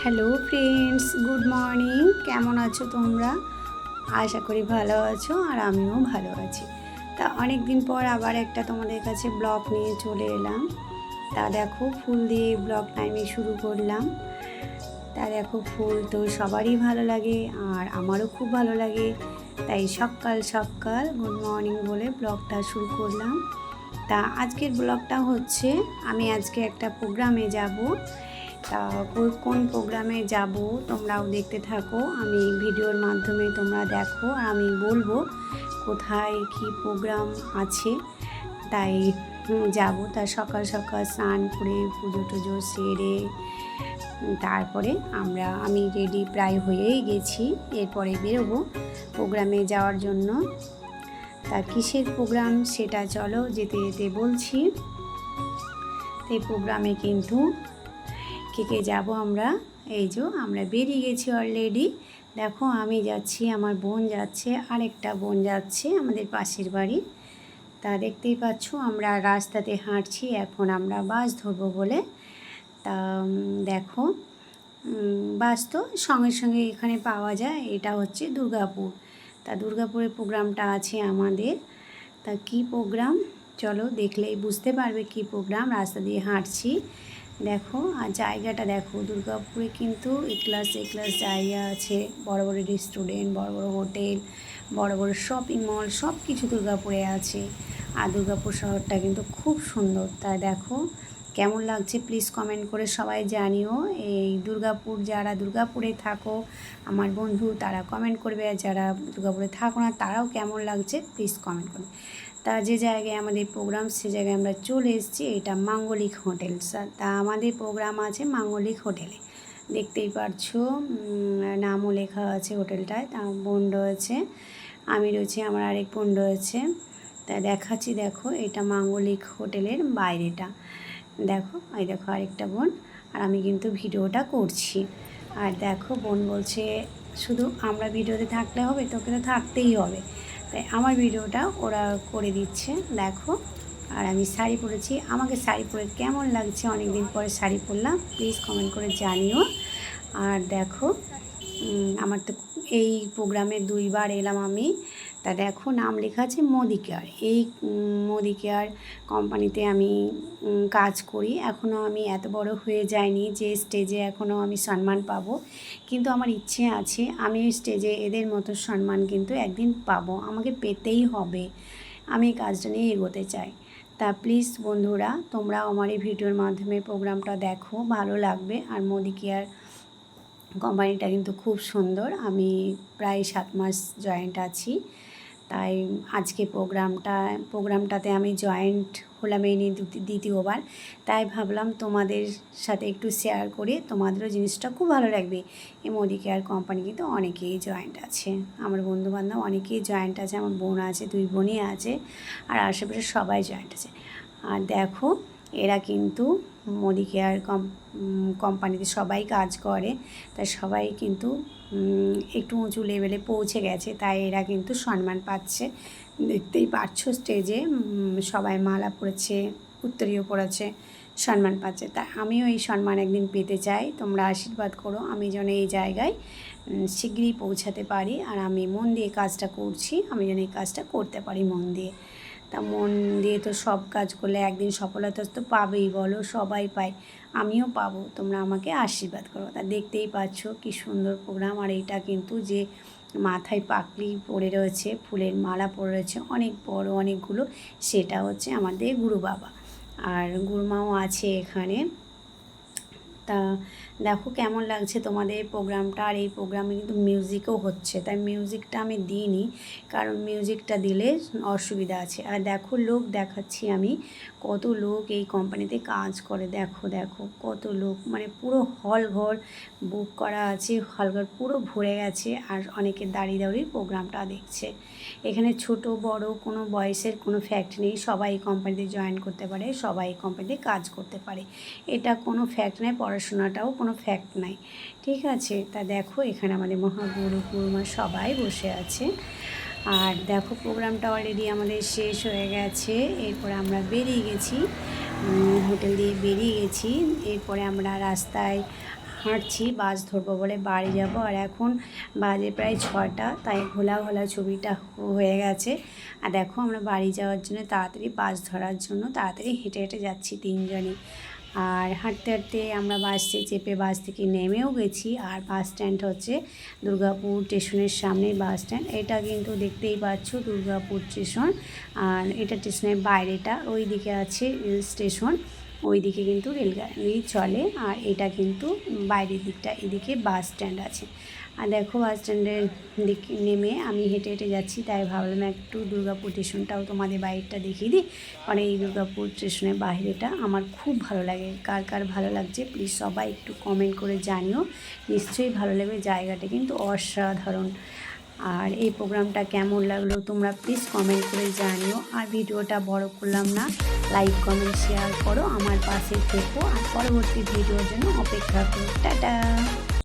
Hello friends, good morning. কেমন আছো তোমরা? আশা করি ভালো আছো আর আমিও ভালো আছি। তা অনেক দিন পর আবার একটা তোমাদের কাছে ব্লগ নিয়ে চলে এলাম। তা দেখো, ফুল দিয়ে ব্লগ টাইমে শুরু করলাম। তা দেখো, ফুল তো সবারই ভালো লাগে আর আমারও খুব ভালো লাগে। তাই সকাল সকাল গুড মর্নিং বলে ব্লগটা শুরু করলাম। তা আজকের ব্লগটা হচ্ছে, আমি আজকে একটা প্রোগ্রামে যাব। তা কোন প্রোগ্রামে যাব তোমরাও দেখতে থাকো। আমি ভিডিওর মাধ্যমে তোমরা দেখো, আমি বলব কোথায় কি প্রোগ্রাম আছে। তাই যাব তা সকাল সকাল স্নান করে পুজো টুজো সেরে, তারপরে আমরা, আমি রেডি প্রায় হয়েই গেছি। এরপরে বেরোবো প্রোগ্রামে যাওয়ার জন্য। তা কিসের প্রোগ্রাম সেটা চলো যেতে যেতে বলছি। এই প্রোগ্রামে কিন্তু কে কে যাব আমরা? এই যে, আমরা বেরিয়ে গেছি অলরেডি দেখো, আমি যাচ্ছি, আমার বোন যাচ্ছে, আরেকটা বোন যাচ্ছে আমাদের পাশের বাড়ি। তা দেখতেই পাচ্ছ, আমরা রাস্তাতে হাঁটছি, এখন আমরা বাস ধরবো বলে। তা দেখো বাস তো সঙ্গে সঙ্গে এখানে পাওয়া যায়, এটা হচ্ছে দুর্গাপুর। তা দুর্গাপুরের প্রোগ্রামটা আছে আমাদের। তা কি প্রোগ্রাম? চলো দেখলেই বুঝতে পারবে কি প্রোগ্রাম, রাস্তা দিয়ে হাঁটছি। দেখো, আর জায়গাটা দেখো, দুর্গাপুরে কিন্তু এক্লাস এক্লাস জায়গা আছে। বড় বড় রেস্টুরেন্ট বড় বড় হোটেল বড় বড় শপিং মল সব কিছু দুর্গাপুরে আছে। আর দুর্গাপুর শহরটা কিন্তু খুব সুন্দর। তাই দেখো কেমন লাগছে প্লিজ কমেন্ট করে সবাই জানিও। এই দুর্গাপুর, যারা দুর্গাপুরে থাকো, আমার বন্ধু তারা কমেন্ট করবে, আর যারা দুর্গাপুরে থাকো না, তারাও কেমন লাগছে প্লিজ কমেন্ট করবে। তা যে জায়গায় আমাদের প্রোগ্রাম সে জায়গায় আমরা চলে এসেছি, এটা মাঙ্গলিক হোটেল। তা আমাদের প্রোগ্রাম আছে মাঙ্গলিক হোটেলে। দেখতেই পারছ নামও লেখা আছে হোটেলটায় তা বোন রয়েছে, আমি রয়েছি, আমার আরেক বোন রয়েছে। তা দেখাচ্ছি, দেখো, এটা মাঙ্গলিক হোটেলের বাইরেটা। দেখো, এই দেখো আরেকটা বোন, আর আমি কিন্তু ভিডিওটা করছি। আর দেখো, বোন বলছে, শুধু আমরা ভিডিওতে থাকলে হবে, তোকে তো থাকতেই হবে। তাই আমার ভিডিওটা ওরা করে দিচ্ছে, দেখো। আর আমি শাড়ি পরেছি। আমাকে শাড়ি পরে কেমন লাগছে? অনেক দিন পরে শাড়ি পরলাম। প্লিজ কমেন্ট করে জানিও। আর দেখো আমার তো এই প্রোগ্রামে দুইবার এলাম আমি। তা দেখো, নাম লেখা আছে মোদি কেয়ার এই মোদি কেয়ার কোম্পানিতে আমি কাজ করি। এখনও আমি এত বড় হয়ে যাইনি যে স্টেজে এখনও আমি সম্মান পাবো। কিন্তু আমার ইচ্ছে আছে, আমি স্টেজে এদের মতো সম্মান কিন্তু একদিন পাবো। আমাকে পেতেই হবে। আমি কাজটা নিয়ে এগোতে চাই। তা প্লিজ বন্ধুরা, তোমরাও আমার এই ভিডিওর মাধ্যমে প্রোগ্রামটা দেখো। ভালো লাগবে। আর মোদি কেয়ার কোম্পানিটা কিন্তু খুব সুন্দর। আমি প্রায় সাত মাস জয়েন্ট আছি। তাই আজকে প্রোগ্রামটা, প্রোগ্রামটাতে আমি জয়েন্ট হলাম এই নিয়ে দ্বিতীয়- দ্বিতীয়বার। তাই ভাবলাম তোমাদের সাথে একটু শেয়ার করে, তোমাদেরও জিনিসটা খুব ভালো লাগবে। এই মোদি কেয়ার কোম্পানি কিন্তু অনেকেই জয়েন্ট আছে। আমার বন্ধুবান্ধব অনেকেই জয়েন্ট আছে, আমার বোন আছে, দুই বোনই আছে, আর আশেপাশে সবাই জয়েন্ট আছে। আর দেখো, এরা কিন্তু মোদি কেয়ার কম কোম্পানিতে সবাই কাজ করে, তাই সবাই কিন্তু একটু উঁচু লেভেলে পৌঁছে গেছে, তাই এরা কিন্তু সম্মান পাচ্ছে। দেখতেই পাচ্ছ স্টেজে সবাই মালা পরেছে, উত্তরীয় পড়েছে সম্মান পাচ্ছে। তা আমিও এই সম্মান একদিন পেতে চাই, তোমরা আশীর্বাদ করো, আমি যেন এই জায়গায় শীঘ্রই পৌঁছাতে পারি, আর আমি মন দিয়ে কাজটা করছি, আমি যেন এই কাজটা করতে পারি মন দিয়ে। তা মন দিয়ে তো সব কাজ করলে একদিন সফলতা তো পাবেই, বলো? সবাই পায়। আমিও পাবো। তোমরা আমাকে আশীর্বাদ করো। তা দেখতেই পাচ্ছ কি সুন্দর প্রোগ্রাম। আর এটা কিন্তু যে মাথায় পাকড়ি পড়ে রয়েছে, ফুলের মালা পড়ে রয়েছে, অনেক বড় অনেকগুলো, সেটা হচ্ছে আমাদের গুরু বাবা আর গুরুমাও আছে এখানে। তা দেখো কেমন লাগছে তোমাদের এই প্রোগ্রামটা। আর এই প্রোগ্রামে কিন্তু মিউজিকও হচ্ছে, তাই মিউজিকটা আমি দিইনি কারণ মিউজিকটা দিলে অসুবিধা আছে। আর দেখো লোক দেখাচ্ছি আমি, কত লোক এই কোম্পানিতে কাজ করে। দেখো দেখো কত লোক মানে পুরো হল ঘর বুক করা আছে হল ঘর পুরো ভরে গেছে আর অনেকে দাঁড়িয়ে দাঁড়িয়ে প্রোগ্রামটা দেখছে। এখানে ছোট, বড় কোনো বয়সের কোনো ফ্যাক্ট নেই, সবাই কোম্পানিতে জয়েন করতে পারে, সবাই এই কোম্পানিতে কাজ করতে পারে। এটা কোনো ফ্যাক্ট নয় পড়াশোনাটাও কোনো ফ্যাক্ট নাই। ঠিক আছে? তা দেখো, এখানে আমাদের মহাগুরু গুরুমা সবাই বসে আছে। আর দেখো প্রোগ্রামটা অলরেডি আমাদের শেষ হয়ে গেছে। এরপরে আমরা বেরিয়ে গেছি। হোটেল দিয়ে বেরিয়ে গেছি। এরপরে আমরা রাস্তায় হাঁটছি, বাস ধরবো বলে বাড়ি যাব। আর এখন বাজে প্রায় ছটা, তাই ঘোলা ঘোলা ছবিটা হয়ে গেছে। আর দেখো, আমরা বাড়ি যাওয়ার জন্য তাড়াতাড়ি বাস ধরার জন্য তাড়াতাড়ি হেঁটে হেঁটে যাচ্ছি তিনজনই আর হাঁটতে হাঁটতে আমরা বাসে চেপে বাস থেকে নেমেও গেছি। আর বাস স্ট্যান্ড হচ্ছে দুর্গাপুর স্টেশনের সামনে বাস স্ট্যান্ড। এটা কিন্তু দেখতেই পাচ্ছ দুর্গাপুর স্টেশন। আর এটা স্টেশনের বাইরেটা। ওই দিকে আছে স্টেশন। ওই দিকে কিন্তু রেলগাড়ি চলে আর এটা কিন্তু বাইরের দিকটা, এদিকে বাস স্ট্যান্ড আছে। আর দেখো বাস স্ট্যান্ডের দিকে নেমে আমি হেঁটে হেঁটে যাচ্ছি, তাই ভাবলাম একটু দুর্গাপুর স্টেশনটাও তোমাদের বাইকটা দেখিয়ে দিই। কারণ এই দুর্গাপুর স্টেশনের বাইরেটা আমার খুব ভালো লাগে। কার কার ভালো লাগছে প্লিজ সবাই একটু কমেন্ট করে জানিও। নিশ্চয়ই ভালো লাগবে জায়গাটা কিন্তু অসাধারণ। আর এই প্রোগ্রামটা কেমন লাগল তোমরা প্লিজ কমেন্ট করে জানিও। আর ভিডিওটা বড় করলাম না লাইক কমেন্ট শেয়ার করো, আমার পাশে থেকো। আর পরবর্তী ভিডিওর জন্য অপেক্ষা করো। টাটা!